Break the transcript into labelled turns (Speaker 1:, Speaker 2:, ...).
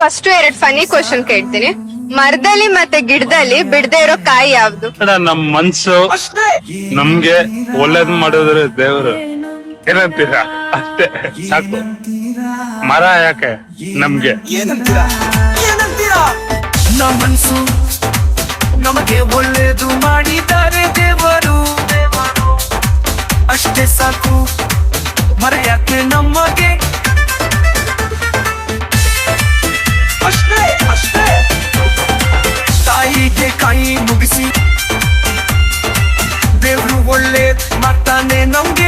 Speaker 1: First ಎರಡ್ Ghani question ಕೇಳ್ತೀನಿ. ಮರದಲ್ಲಿ ಮತ್ತೆ ಗಿಡದಲ್ಲಿ ಬಿಡದೆ ಇರೋ ಕಾಯಿ ಯಾವ್ದು?
Speaker 2: ಅಣ್ಣ ನಮ್ ಮನ್ಸು ನಮ್ಗೆ ಒಳ್ಳೇದ್ ಮಾಡಿದ್ರೆ ದೇವ್ರು. ಏನಂತೀರಾ? ಅಷ್ಟೇ. ಸಾಕು. ಮರ ಯಾಕೆ ನಮ್ಗೆ?
Speaker 3: ಏನಂತೀರಾ? ಏನಂತೀರಾ? ನಮ್ಮ ಮನ್ಸು ನಮಗೆ ಒಳ್ಳೇದು ಮಾಡಿದ್ದಾರೆ ದೇವರು. ಅಷ್ಟೇ ಸಾಕು. ಮರ ಯಾಕೆ ನಮಗೆ ಮುಗಿಸಿ. ದೇವ್ರು ಒಳ್ಳೆ ಮಾಡ್ತಾನೆ ನಮ್ಗೆ.